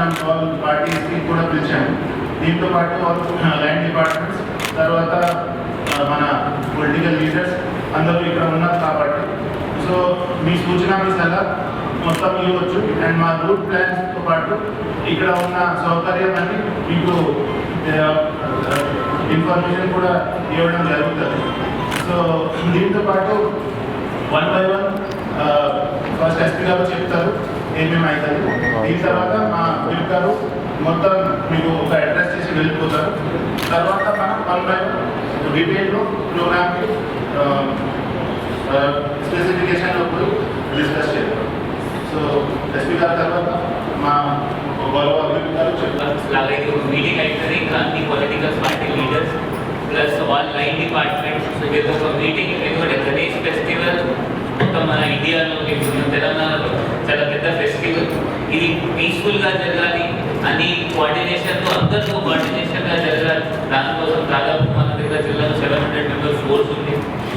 All పార్టీస్కి కూడా పిలిచాము దీంతో పాటు ఆల్ లైన్ డిపార్ట్మెంట్స్ తర్వాత uh, మన పొలిటికల్ లీడర్స్ అందరూ ఇక్కడ ఉన్నారు కాబట్టి. సో మీ సూచన మీ సలహా మొత్తం ఇవ్వచ్చు. అండ్ మా రూట్ ప్లాన్స్తో పాటు ఇక్కడ ఉన్న సౌకర్యం అన్ని మీకు uh, uh, ఇన్ఫర్మేషన్ కూడా ఇవ్వడం జరుగుతుంది. సో దీంతో పాటు one by one first SP గారు చెప్తారు. ఏమేమి అవుతుంది దీని తర్వాత మా విప్ గారు మొత్తం మీకు ఒక అడ్రస్ చేసి వెళ్ళిపోతారు. తర్వాత మనం వన్ బై వన్ డీటెయిల్లో ప్రోగ్రామ్కి స్పెసిఫికేషన్లో పోయి డిస్కస్ చేద్దాం. సో ఎస్పీ గారి తర్వాత మా గౌరవ విప్ గారు చెప్తారు. అలాగే ఒక మీటింగ్ అవుతుంది ఇంకా అన్ని political party leaders plus all line departments ఇది ఒక మీటింగ్ ఎందుకంటే గణేష్ ఫెస్టివల్ మొత్తం మన ఇండియాలో ఇప్పుడు మన తెలంగాణలో. పీస్ఫుల్గా జరగాలి అన్ని కోఆర్డినేషన్తో అందరితో కోఆర్డినేషన్గా జరగాలి దానికోసం దాదాపు మన దగ్గర జిల్లాలో సెవెన్ హండ్రెడ్ మెంబర్స్ ఫోర్స్ ఉంది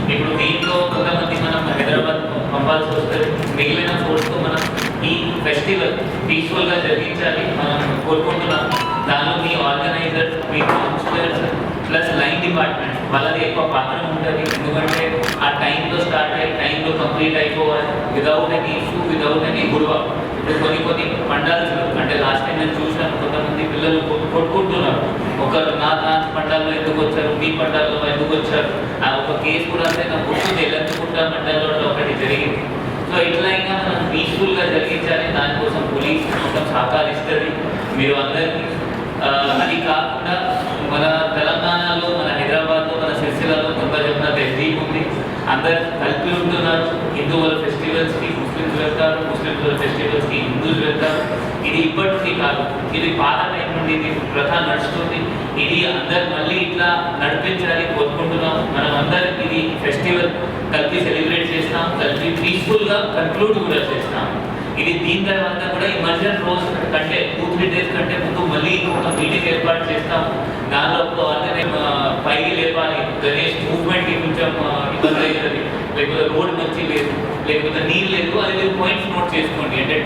ఇప్పుడు దీంట్లో కొంతమంది మనం హైదరాబాద్ పంపాల్సి వస్తుంది మిగిలిన ఫోర్స్తో మనం ఈ ఫెస్టివల్ పీస్ఫుల్గా జరిగించాలి మనం కోరుకుంటున్నాం దానిలో మీ ఆర్గనైజర్ మీ కౌన్సిలర్స్ ప్లస్ లైన్ డిపార్ట్మెంట్ వాళ్ళది ఎక్కువ పాత్ర ఉంటుంది ఎందుకంటే ఆ టైంలో స్టార్ట్ అయ్యి టైంలో కంప్లీట్ అయిపోవాలి without any issue without any గురువ ఇప్పుడు కొన్ని కొన్ని పండాలు అంటే లాస్ట్ టైం నేను చూసాను కొంతమంది పిల్లలు కొట్టు- కొట్టుకుంటున్నారు. ఒకరు నా నా పండాల్లో ఎందుకు వచ్చారు మీ పండాల్లో ఎందుకు వచ్చారు? ఆ ఒక కేసు కూడా అంటే నాకు గుర్తుంది ఎల్లందుకుంట మండలంలో ఒకటి జరిగింది. సో ఇట్లా అయినా మనం పీస్ఫుల్గా జరిగించాలి. దానికోసం పోలీస్ మొత్తం సహకరిస్తుంది మీరు అందరికీ అది కాకుండా మన తెలంగాణలో మన హైదరాబాద్లో మన సిరిసిల్లలో కొంత చెప్పిన తహజీబ్ ఉంది. అందరు కలిపి ఉంటున్నారు. హిందువుల ఫెస్టివల్స్కి ముస్లిమ్స్ వెళ్తారు ముస్లిమ్స్ ఫెస్టివల్స్కి హిందూస్ వెళ్తారు ఇది ఇప్పటికీ కాదు ఇది పాత టైం నుండి ఇది ప్రథ నడుస్తుంది ఇది అందరు మళ్ళీ ఇట్లా నడిపించాలి కోరుకుంటున్నాం మనం అందరం ఇది ఫెస్టివల్ కలిపి సెలబ్రేట్ చేస్తాం కలిపి పీస్ఫుల్గా కన్క్లూడ్ కూడా చేస్తాం. ఇది దీని తర్వాత కూడా ఇమర్జన్ రోజు కంటే టూ త్రీ డేస్ కంటే ముందు మళ్ళీ ఒక మీటింగ్ ఏర్పాటు చేస్తాం. దానిలో అందరినీ పైకి లేపాలి గణేష్ మూవ్మెంట్ కొంచెం ఇబ్బంది అవుతుంది లేకపోతే రోడ్ మంచి లేదు. లేకపోతే నీళ్ళు లేదు అది మీరు పాయింట్స్ నోట్ చేసుకోండి అంటే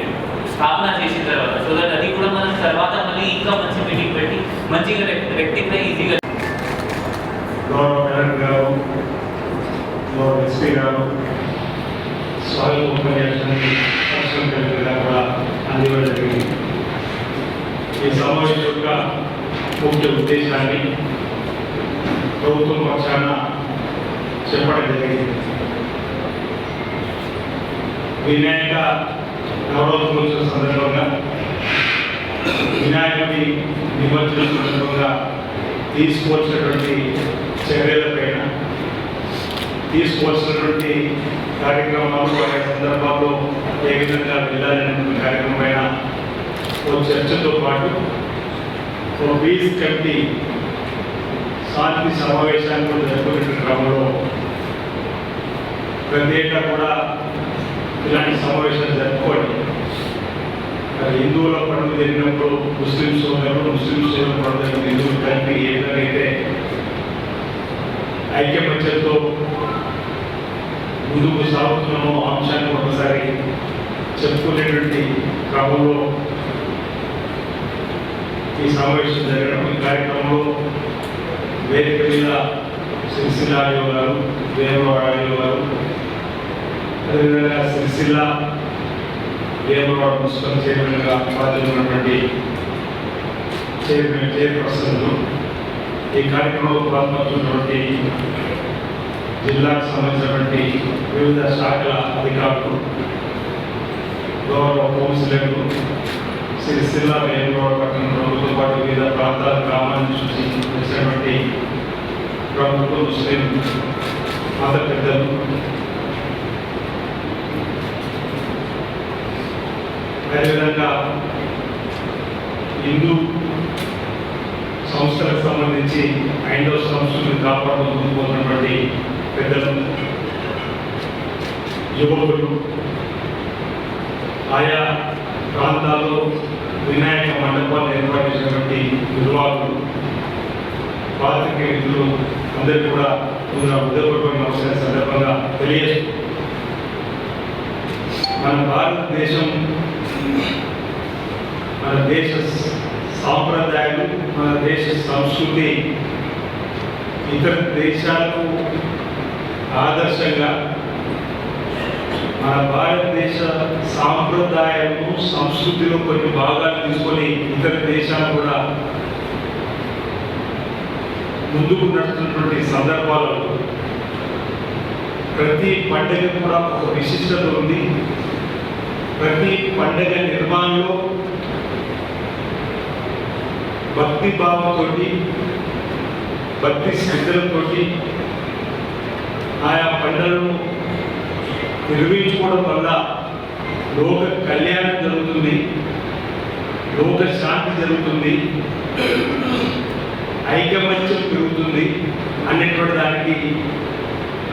స్థాపన చేసిన తర్వాత. సో దట్ అది కూడా మనం తర్వాత మళ్ళీ ఇంకా మంచి మీటింగ్ పెట్టి మంచిగా రెక్టిఫై ఈజీగా కలెక్టర్ గారు ఎస్పీ గారు స్వాగత ఉపన్యాసాన్ని సంవత్సరం కలెక్టర్ కూడా అందివ్వడం జరిగింది ఈ సమావేశం యొక్క ముఖ్య ఉద్దేశాన్ని ప్రభుత్వం పక్షాన చెప్పడం జరిగింది. వినాయక నవరోత్సవం సందర్భంగా వినాయకుడి నిమజ్జనం సందర్భంగా తీసుకోవాల్సినటువంటి చర్యలపైన తీసుకోవాల్సినటువంటి కార్యక్రమాలు ఆయా సందర్భాల్లో ఏ విధంగా వెళ్ళాలనే కార్యక్రమం పైన ఓ చర్చతో పాటు ఓ పీస్ కమిటీ శాంతి సమావేశాన్ని కూడా జరుపుకునే క్రమంలో ప్రతి ఏటా కూడా ఇలాంటి సమావేశాలు జరుపుకోండి మరి హిందువుల పండుగ జరిగినప్పుడు ముస్లిమ్స్ ఉన్నప్పుడు ముస్లిమ్స్ పండుగ హిందువులు కలిపి ఏ విధంగా అయితే ఐక్యమత్యంతో ముందుకు సాగుతున్నామో అంశాన్ని ఒకసారి చెప్పుకునేటువంటి క్రమంలో ఈ సమావేశం జరగడం. ఈ కార్యక్రమంలో వేదిక మీద సిరిసిల్ల గారు వేమవాడ గారు అదేవిధంగా సిరిసిల్ల వేమవాడ మున్సిపల్ చైర్మన్గా బాధ్యత ఉన్నటువంటి చైర్మన్ చైర్పర్సన్లు ఈ కార్యక్రమంలో పాల్పడుతున్నటువంటి జిల్లాకు సంబంధించినటువంటి వివిధ శాఖల అధికారులు గౌరవ కౌన్సిలర్లు సిరిసిల్ల వేమవాడ పట్టణంతో పాటు వివిధ ప్రాంతాల గ్రామాల నుంచి వచ్చినటువంటి ప్రభుత్వ ముస్లిం మత పెద్దలు అదేవిధంగా హిందూ సంస్థలకు సంబంధించి ఐదవ సంస్థలను కాపాడుకుంటున్నటువంటి పెద్దలు యువకులు ఆయా ప్రాంతాల్లో వినాయక మండపాలు ఏర్పాటు చేసినటువంటి నిర్వాహకులు పాత్రికేయులు అందరికీ కూడా ఉన్న ఉద్యోగపరమైన సందర్భంగా తెలియజేస్తూ మన భారతదేశం మన దేశ సాంప్రదాయాలు మన దేశ సంస్కృతి ఇతర దేశాలకు ఆదర్శంగా మన భారతదేశ సాంప్రదాయాలను సంస్కృతిలో కొన్ని భాగాలు తీసుకొని ఇతర దేశాలు కూడా ముందుకు నడుస్తున్నటువంటి సందర్భాలలో ప్రతి పండుగ కూడా ఒక విశిష్టత ఉంది. ప్రతి పండగ నిర్మాణంలో భక్తి భావంతోటి భక్తి శ్రద్ధలతోటి ఆయా పండుగలను నిర్వహించుకోవడం వల్ల లోక కళ్యాణం జరుగుతుంది లోక శాంతి జరుగుతుంది ఐకమత్యం పెరుగుతుంది అనేటువంటి దానికి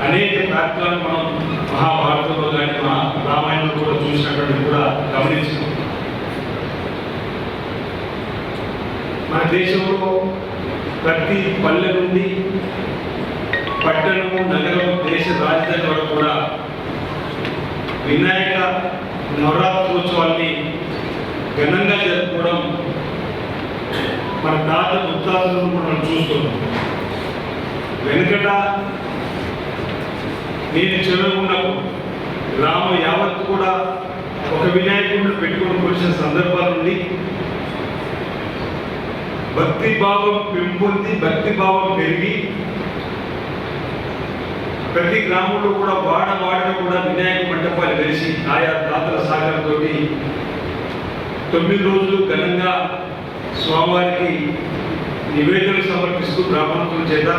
అనేక కార్యక్రమాలు మనం మహాభారతంలో కానీ మా రామాయణంలో కూడా చూసినటువంటి కూడా గమనించాం. మన దేశంలో ప్రతి పల్లె నుండి పట్టణము నగరం దేశ రాజధాని వరకు కూడా వినాయక నవరాత్రోత్సవాన్ని ఘనంగా జరుపుకోవడం మన తాత ముత్తాతలను కూడా మనం చూస్తున్నాం. వెనుకట నేను చదువుకున్నప్పుడు గ్రామం యావత్తు కూడా ఒక వినాయకుడిని పెట్టుకుని వచ్చిన సందర్భాలు ఉంది భక్తి భావం పెంపొంది భక్తి భావం పెరిగి ప్రతి గ్రామంలో కూడా వాడ వాడలో కూడా వినాయక మండపాలు వెలిసి ఆయా దాతల సాగరంతో తొమ్మిది రోజులు ఘనంగా స్వామివారికి నివేదనలు సమర్పిస్తూ బ్రాహ్మణుల చేత